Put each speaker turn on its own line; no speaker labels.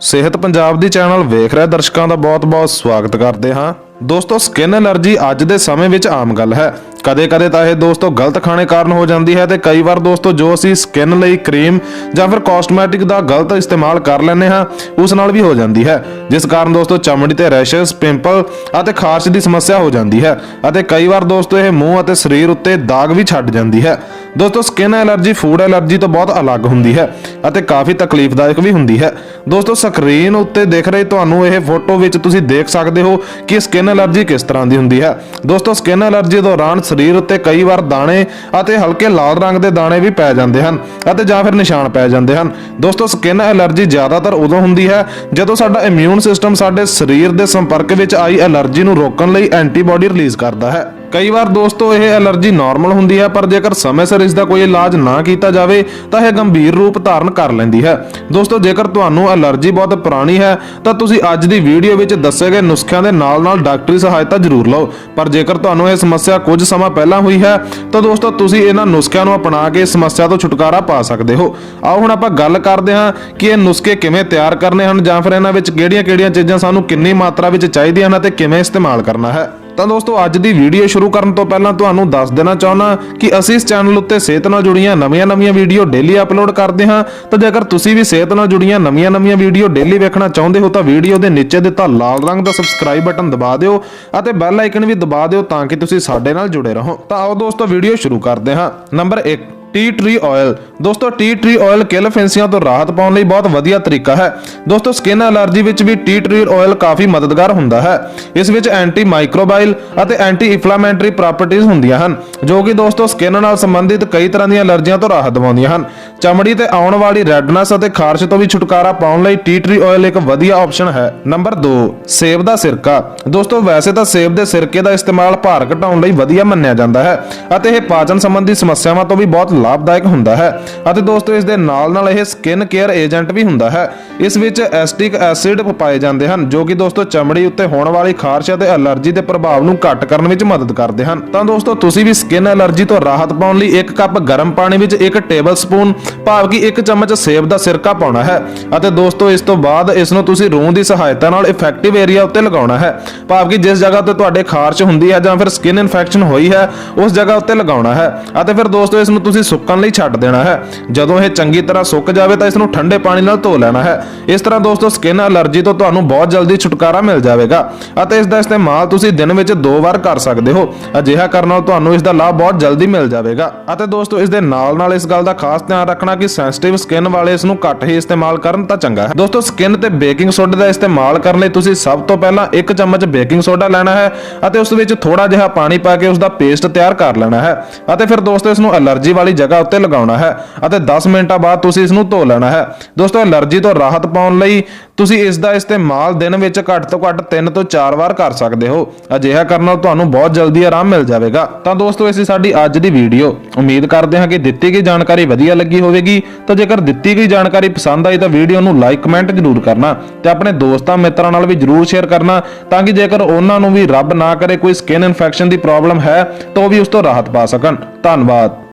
ਸਿਹਤ ਪੰਜਾਬ ਦੀ ਚੈਨਲ ਵੇਖ ਰਹੇ ਦਰਸ਼ਕਾਂ ਦਾ ਬਹੁਤ-ਬਹੁਤ ਸਵਾਗਤ ਕਰਦੇ ਹਾਂ। ਦੋਸਤੋ, ਸਕਿਨ ਐਲਰਜੀ ਅੱਜ ਦੇ ਸਮੇਂ ਵਿੱਚ ਆਮ ਗੱਲ ਹੈ। ਕਦੇ-ਕਦੇ ਤਾਂ ਇਹ ਦੋਸਤੋ ਗਲਤ ਖਾਣੇ ਕਾਰਨ ਹੋ ਜਾਂਦੀ ਹੈ ਤੇ ਕਈ ਵਾਰ ਦੋਸਤੋ ਜੋ ਅਸੀਂ ਸਕਿਨ ਲਈ ਕਰੀਮ ਜਾਂ ਫਿਰ ਕਾਸਮੈਟਿਕ ਦਾ ਗਲਤ ਇਸਤੇਮਾਲ ਕਰ ਲੈਂਦੇ ਹਾਂ, ਉਸ ਨਾਲ ਵੀ ਹੋ ਜਾਂਦੀ ਹੈ। ਜਿਸ ਕਾਰਨ ਦੋਸਤੋ ਚਮੜੀ ਤੇ ਰੈਸ਼ਸ, ਪਿੰਪਲ ਅਤੇ ਖਾਰਸ਼ ਦੀ ਸਮੱਸਿਆ ਹੋ ਜਾਂਦੀ ਹੈ ਅਤੇ ਕਈ ਵਾਰ ਦੋਸਤੋ ਇਹ ਮੂੰਹ ਅਤੇ ਸਰੀਰ ਉੱਤੇ ਦਾਗ ਵੀ ਛੱਡ ਜਾਂਦੀ ਹੈ। ਦੋਸਤੋ ਸਕਿਨ ਐਲਰਜੀ ਫੂਡ ਐਲਰਜੀ ਤੋਂ ਬਹੁਤ ਅਲੱਗ ਹੁੰਦੀ ਹੈ ਅਤੇ ਕਾਫੀ ਤਕਲੀਫਦਾਇਕ ਵੀ ਹੁੰਦੀ ਹੈ। ਦੋਸਤੋ ਸਕਰੀਨ ਉੱਤੇ ਦਿਖ ਰਹੇ ਤੁਹਾਨੂੰ ਇਹ ਫੋਟੋ ਵਿੱਚ ਤੁਸੀਂ ਦੇਖ ਸਕਦੇ ਹੋ ਕਿ ਸਕਿਨ ਐਲਰਜੀ ਕਿਸ ਤਰ੍ਹਾਂ ਦੀ ਹੁੰਦੀ ਹੈ। ਦੋਸਤੋ ਸਕਿਨ ਐਲਰਜੀ ਦੌਰਾਨ ਸਰੀਰ ਉੱਤੇ ਕਈ ਵਾਰ ਦਾਣੇ ਅਤੇ ਹਲਕੇ ਲਾਲ ਰੰਗ ਦੇ ਦਾਣੇ ਵੀ ਪੈ ਜਾਂਦੇ ਹਨ ਅਤੇ ਜਾਂ ਫਿਰ ਨਿਸ਼ਾਨ ਪੈ ਜਾਂਦੇ ਹਨ। ਦੋਸਤੋ ਸਕਿਨ ਐਲਰਜੀ ਜ਼ਿਆਦਾਤਰ ਉਦੋਂ ਹੁੰਦੀ ਹੈ ਜਦੋਂ ਸਾਡਾ ਇਮਿਊਨ ਸਿਸਟਮ ਸਾਡੇ ਸਰੀਰ ਦੇ ਸੰਪਰਕ ਵਿੱਚ ਆਈ ਐਲਰਜੀ ਨੂੰ ਰੋਕਣ ਲਈ ਐਂਟੀਬਾਡੀ ਰਿਲੀਜ਼ ਕਰਦਾ ਹੈ। ਕਈ ਵਾਰ ਦੋਸਤੋ, ਇਹ ਐਲਰਜੀ ਨਾਰਮਲ ਹੁੰਦੀ ਹੈ, ਪਰ ਜੇਕਰ ਸਮੇਂ ਸਿਰ ਇਸ ਦਾ ਕੋਈ ਇਲਾਜ ਨਾ ਕੀਤਾ ਜਾਵੇ, ਤਾਂ ਇਹ ਗੰਭੀਰ ਰੂਪ ਧਾਰਨ ਕਰ ਲੈਂਦੀ ਹੈ। ਦੋਸਤੋ, ਜੇਕਰ ਤੁਹਾਨੂੰ ਐਲਰਜੀ ਬਹੁਤ ਪੁਰਾਣੀ ਹੈ, ਤਾਂ ਤੁਸੀਂ ਅੱਜ ਦੀ ਵੀਡੀਓ ਵਿੱਚ ਦੱਸੇ ਗਏ ਨੁਸਖਿਆਂ ਦੇ ਨਾਲ-ਨਾਲ ਡਾਕਟਰੀ ਸਹਾਇਤਾ ਜ਼ਰੂਰ ਲਓ। ਪਰ ਜੇਕਰ ਤੁਹਾਨੂੰ ਇਹ ਸਮੱਸਿਆ ਕੁਝ ਸਮਾਂ ਪਹਿਲਾਂ ਹੋਈ ਹੈ, ਤਾਂ ਦੋਸਤੋ, ਤੁਸੀਂ ਇਹਨਾਂ ਨੁਸਖਿਆਂ ਨੂੰ ਅਪਣਾ ਕੇ ਇਸ ਸਮੱਸਿਆ ਤੋਂ ਛੁਟਕਾਰਾ ਪਾ ਸਕਦੇ ਹੋ। ਆਓ, ਹੁਣ ਆਪਾਂ ਗੱਲ ਕਰਦੇ ਹਾਂ ਕਿ ਇਹ ਨੁਸਖੇ ਕਿਵੇਂ ਤਿਆਰ ਕਰਨੇ ਹਨ, ਜਾਂ ਫਿਰ ਇਹਨਾਂ ਵਿੱਚ ਕਿਹੜੀਆਂ-ਕਿਹੜੀਆਂ ਚੀਜ਼ਾਂ ਸਾਨੂੰ ਕਿੰਨੀ ਮਾਤਰਾ ਵਿੱਚ ਚਾਹੀਦੀਆਂ ਹਨ ਅਤੇ ਕਿਵੇਂ ਇਸਤੇਮਾਲ ਕਰਨਾ ਹੈ। ਤਾਂ ਦੋਸਤੋ, ਅੱਜ ਦੀ ਵੀਡੀਓ ਸ਼ੁਰੂ ਕਰਨ ਤੋਂ ਪਹਿਲਾਂ ਤੁਹਾਨੂੰ ਦੱਸ ਦੇਣਾ ਚਾਹੁੰਦਾ ਕਿ ਅਸੀਂ ਇਸ ਚੈਨਲ ਉੱਤੇ ਸਿਹਤ ਨਾਲ ਜੁੜੀਆਂ ਨਵੀਆਂ-ਨਵੀਆਂ ਵੀਡੀਓ ਡੇਲੀ ਅਪਲੋਡ ਕਰਦੇ ਹਾਂ। ਤਾਂ ਜੇਕਰ ਤੁਸੀਂ ਵੀ ਸਿਹਤ ਨਾਲ ਜੁੜੀਆਂ ਨਵੀਆਂ-ਨਵੀਆਂ ਵੀਡੀਓ ਡੇਲੀ ਵੇਖਣਾ ਚਾਹੁੰਦੇ ਹੋ ਤਾਂ ਵੀਡੀਓ ਦੇ ਨੀਚੇ ਦਿੱਤਾ ਲਾਲ ਰੰਗ ਦਾ ਸਬਸਕ੍ਰਾਈਬ ਬਟਨ ਦਬਾ ਦਿਓ ਅਤੇ ਬੈਲ ਆਈਕਨ ਵੀ ਦਬਾ ਦਿਓ ਤਾਂ ਕਿ ਤੁਸੀਂ ਸਾਡੇ ਨਾਲ ਜੁੜੇ ਰਹੋ। ਤਾਂ ਆਓ ਦੋਸਤੋ ਵੀਡੀਓ ਸ਼ੁਰੂ ਕਰਦੇ ਹਾਂ। ਨੰਬਰ 1 ਟੀ ਟ੍ਰੀ ਆਇਲ ਦੋਸਤੋ, ਟੀ ਟ੍ਰੀ ਆਇਲ ਕਿਲ ਫਿੰਸੀਆਂ ਤੋਂ ਰਾਹਤ ਪਾਉਣ ਲਈ ਬਹੁਤ ਵਧੀਆ ਤਰੀਕਾ ਹੈ। ਦੋਸਤੋ, ਸਕਿਨ ਐਲਰਜੀ ਵਿੱਚ ਵੀ ਟੀ ਟ੍ਰੀ ਆਇਲ ਕਾਫੀ ਮਦਦਗਾਰ ਹੁੰਦਾ ਹੈ। ਇਸ ਵਿੱਚ ਐਂਟੀ ਮਾਈਕਰੋਬਾਇਲ ਅਤੇ ਐਂਟੀ ਇਨਫਲੇਮੇਟਰੀ ਪ੍ਰਾਪਰਟੀਆਂ ਹੁੰਦੀਆਂ ਹਨ, ਜੋ ਕਿ ਦੋਸਤੋ, ਸਕਿਨ ਨਾਲ ਸੰਬੰਧਿਤ ਕਈ ਤਰ੍ਹਾਂ ਦੀਆਂ ਐਲਰਜੀਆਂ ਤੋਂ ਰਾਹਤ ਦਿਵਾਉਂਦੀਆਂ ਹਨ। ਚਮੜੀ ਤੇ ਆਉਣ ਵਾਲੀ ਰੈਡਨੈਸ ਅਤੇ ਖਾਰਸ਼ ਤੋਂ ਵੀ ਛੁਟਕਾਰਾ ਪਾਉਣ ਲਈ ਟੀ ਟਰੀ ਆਇਲ ਇੱਕ ਵਧੀਆ ਆਪਸ਼ਨ ਹੈ। ਨੰਬਰ 2 ਸੇਬ ਦਾ ਸਿਰਕਾ। ਦੋਸਤੋ, ਵੈਸੇ ਤਾਂ ਸੇਬ ਦੇ ਸਿਰਕੇ ਦਾ ਇਸਤੇਮਾਲ ਭਾਰ ਘਟਾਉਣ ਲਈ ਵਧੀਆ ਮੰਨਿਆ ਜਾਂਦਾ ਹੈ ਅਤੇ ਇਹ ਪਾਚਨ ਸੰਬੰਧੀ ਸਮੱਸਿਆਵਾਂ ਤੋਂ ਵੀ ਬਹੁਤ ਲਾਭਦਾਇਕ ਹੁੰਦਾ ਹੈ ਅਤੇ ਦੋਸਤੋ, ਇਸ ਦੇ ਨਾਲ ਨਾਲ ਇਹ ਸਕਿਨ ਕੇਅਰ ਏਜੰਟ ਵੀ ਹੁੰਦਾ ਹੈ। ਇਸ ਵਿੱਚ ਐਸਟਿਕ ਐਸਿਡ ਪਾਏ ਜਾਂਦੇ ਹਨ, ਜੋ ਕਿ ਦੋਸਤੋ, ਚਮੜੀ ਉੱਤੇ ਹੋਣ ਵਾਲੀ ਖਾਰਸ਼ ਅਤੇ ਐਲਰਜੀ ਦੇ ਪ੍ਰਭਾਵ ਨੂੰ ਘੱਟ ਕਰਨ ਵਿੱਚ ਮਦਦ ਕਰਦੇ ਹਨ। ਤਾਂ ਦੋਸਤੋ, ਤੁਸੀਂ ਵੀ ਸਕਿਨ ਐਲਰਜੀ ਤੋਂ ਰਾਹਤ ਪਾਉਣ ਲਈ ਇੱਕ ਕੱਪ ਗਰਮ ਪਾਣੀ ਵਿੱਚ ਇੱਕ ਟੇਬਲ ਸਪੂਨ ਭਾਵ ਕਿ ਇੱਕ ਚਮਚ ਸੇਬ ਦਾ ਸਿਰਕਾ ਪਾਉਣਾ ਹੈ ਅਤੇ ਦੋਸਤੋ, ਇਸ ਤੋਂ ਬਾਅਦ ਇਸ ਨੂੰ ਤੁਸੀਂ ਰੂੰ ਦੀ ਸਹਾਇਤਾ ਨਾਲ ਇਫੈਕਟਿਵ ਏਰੀਆ ਉੱਤੇ ਲਗਾਉਣਾ ਹੈ। ਭਾਵ ਕਿ ਜਿਸ ਜਗ੍ਹਾ ਤੇ ਤੁਹਾਡੇ ਖਾਰਸ਼ ਹੁੰਦੀ ਹੈ ਜਾਂ ਫਿਰ ਸਕਿਨ ਇਨਫੈਕਸ਼ਨ ਹੋਈ ਹੈ, ਉਸ ਜਗ੍ਹਾ ਉੱਤੇ ਲਗਾਉਣਾ ਹੈ ਅਤੇ ਫਿਰ ਦੋਸਤੋ ਇਸ ਨੂੰ ਤੁਸੀਂ ਸੁੱਕਣ ਲਈ ਛੱਡ ਦੇਣਾ ਹੈ। ਜਦੋਂ ਇਹ ਚੰਗੀ ਤਰ੍ਹਾਂ ਸੁੱਕ ਜਾਵੇ ਤਾਂ ਇਸ ਨੂੰ ਠੰਡੇ ਪਾਣੀ ਨਾਲ ਧੋ ਲੈਣਾ ਹੈ। ਇਸ ਤਰ੍ਹਾਂ ਦੋਸਤੋ ਸਕਿਨ ਅਲਰਜੀ ਤੋਂ ਤੁਹਾਨੂੰ ਬਹੁਤ ਜਲਦੀ ਛੁਟਕਾਰਾ ਮਿਲ ਜਾਵੇਗਾ। ਅਤੇ ਇਸ ਦਾ ਇਸਤੇਮਾਲ ਤੁਸੀਂ ਦਿਨ ਵਿੱਚ ਦੋ ਵਾਰ ਕਰ ਸਕਦੇ ਹੋ। ਅਜਿਹਾ ਕਰਨ ਨਾਲ ਤੁਹਾਨੂੰ ਇਸ ਦਾ ਲਾਭ ਬਹੁਤ ਜਲਦੀ ਮਿਲ ਜਾਵੇਗਾ। ਅਤੇ ਦੋਸਤੋ ਇਸ ਦੇ ਨਾਲ ਨਾਲ ਇਸ ਗੱਲ ਦਾ ਖਾਸ ਧਿਆਨ ਰੱਖਣਾ ਕਿ ਸੈਂਸਿਟਿਵ ਸਕਿਨ ਵਾਲੇ ਇਸ ਨੂੰ ਘੱਟ ਹੀ ਇਸਤੇਮਾਲ ਕਰਨ ਤਾਂ ਚੰਗਾ ਹੈ। ਦੋਸਤੋ ਸਕਿਨ ਤੇ ਬੇਕਿੰਗ ਸੋਡਾ ਦਾ ਇਸਤੇਮਾਲ ਕਰਨ ਲਈ ਤੁਸੀਂ ਸਭ ਤੋਂ ਪਹਿਲਾਂ ਇੱਕ ਚਮਚ ਬੇਕਿੰਗ ਸੋਡਾ ਲੈਣਾ ਹੈ ਅਤੇ ਉਸ ਵਿੱਚ ਥੋੜਾ ਜਿਹਾ ਪਾਣੀ ਪਾ ਕੇ ਉਸ ਦਾ ਪੇਸਟ ਤਿਆਰ ਕਰ ਲੈਣਾ ਹੈ। ਅਤੇ ਫਿਰ ਦੋਸਤੋ ਇਸ ਨੂੰ ਐਲਰਜੀ ਵਾਲੀ ਜਗ੍ਹਾ ਉੱਤੇ ਲਗਾਉਣਾ ਹੈ ਅਤੇ 10 ਮਿੰਟਾਂ ਬਾਅਦ ਤੁਸੀਂ ਇਸ ਨੂੰ ਧੋ ਲੈਣਾ ਹੈ। ਦੋਸਤੋ, ਐਲਰਜੀ ਤੋਂ ਰਾਹਤ ਪਾਉਣ ਲਈ ਤੁਸੀਂ ਇਸ ਦਾ ਇਸਤੇਮਾਲ ਦਿਨ ਵਿੱਚ ਘੱਟ ਤੋਂ ਘੱਟ 3 ਤੋਂ 4 ਵਾਰ ਕਰ ਸਕਦੇ ਹੋ। ਅਜਿਹਾ ਕਰਨ ਨਾਲ ਤੁਹਾਨੂੰ ਬਹੁਤ ਜਲਦੀ ਆਰਾਮ ਮਿਲ ਜਾਵੇਗਾ। ਤਾਂ ਦੋਸਤੋ, ਇਹ ਸੀ ਸਾਡੀ ਅੱਜ ਦੀ ਵੀਡੀਓ। ਉਮੀਦ ਕਰਦੇ ਹਾਂ ਕਿ ਦਿੱਤੀ ਗਈ ਜਾਣਕਾਰੀ ਵਧੀਆ ਲੱਗੀ ਹੋਵੇਗੀ। ਤਾਂ ਜੇਕਰ ਦਿੱਤੀ ਗਈ ਜਾਣਕਾਰੀ ਪਸੰਦ ਆਈ ਤਾਂ ਵੀਡੀਓ ਨੂੰ ਲਾਈਕ, ਕਮੈਂਟ ਜ਼ਰੂਰ ਕਰਨਾ ਤੇ ਆਪਣੇ ਦੋਸਤਾਂ, ਮਿੱਤਰਾਂ ਨਾਲ ਵੀ ਜ਼ਰੂਰ ਸ਼ੇਅਰ ਕਰਨਾ ਤਾਂ ਕਿ ਜੇਕਰ ਉਹਨਾਂ ਨੂੰ ਵੀ ਰੱਬ ਨਾ ਕਰੇ ਕੋਈ ਸਕਿਨ ਇਨਫੈਕਸ਼ਨ ਦੀ ਪ੍ਰੋਬਲਮ ਹੈ ਤਾਂ ਉਹ ਵੀ ਉਸ ਤੋਂ ਰਾਹਤ ਪਾ ਸਕਣ। ਧੰਨਵਾਦ।